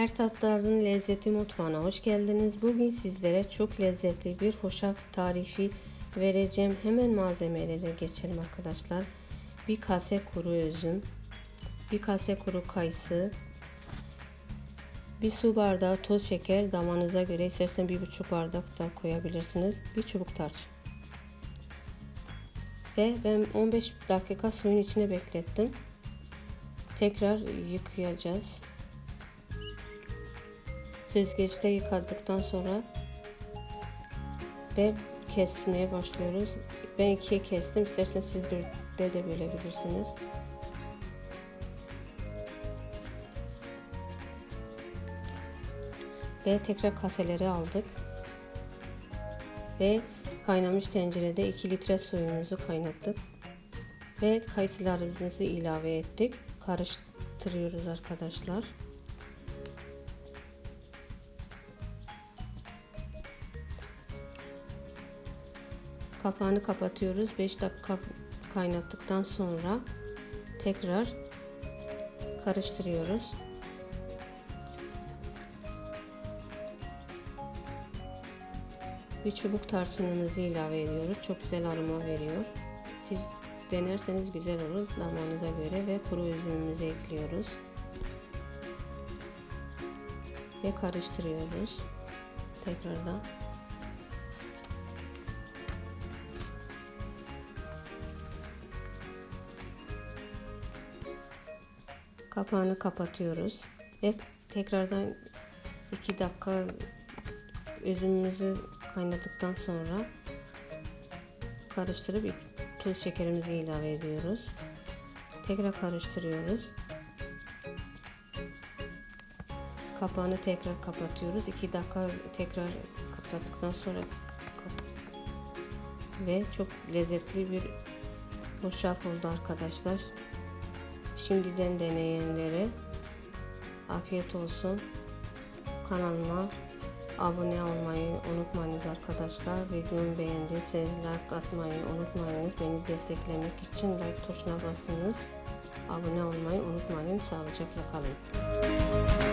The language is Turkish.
Her tatların lezzeti mutfağına hoş geldiniz. Bugün sizlere çok lezzetli bir hoşaf tarifi vereceğim. Hemen malzemelere geçelim arkadaşlar. Bir kase kuru üzüm, bir kase kuru kayısı, bir su bardağı toz şeker damanıza göre istersen bir buçuk bardak da koyabilirsiniz. Bir çubuk tarçın. Ve ben 15 dakika suyun içine beklettim. Tekrar yıkayacağız. Süzgeçte yıkadıktan sonra ve kesmeye başlıyoruz. Ben ikiye kestim. İsterseniz siz dörtte de bölebilirsiniz. Ve tekrar kaseleri aldık. Ve kaynamış tencerede 2 litre suyumuzu kaynattık. Ve kayısılarımızı ilave ettik. Karıştırıyoruz arkadaşlar. Kapağını kapatıyoruz. 5 dakika kaynattıktan sonra tekrar karıştırıyoruz. Bir çubuk tarçınımızı ilave ediyoruz. Çok güzel aroma veriyor. Siz denerseniz güzel olur damağınıza göre ve kuru üzümümüzü ekliyoruz. Ve karıştırıyoruz. Tekrardan. Kapağını kapatıyoruz ve tekrardan 2 dakika üzümümüzü kaynadıktan sonra karıştırıp tuz şekerimizi ilave ediyoruz. Tekrar karıştırıyoruz. Kapağını tekrar kapatıyoruz. 2 dakika tekrar kapattıktan sonra ve çok lezzetli bir hoşaf oldu arkadaşlar. Şimdiden deneyenlere afiyet olsun. Kanalıma abone olmayı unutmayınız arkadaşlar. Videomu beğendiyseniz like atmayı unutmayınız. Beni desteklemek için like tuşuna basınız. Abone olmayı unutmayın. Sağlıcakla kalın.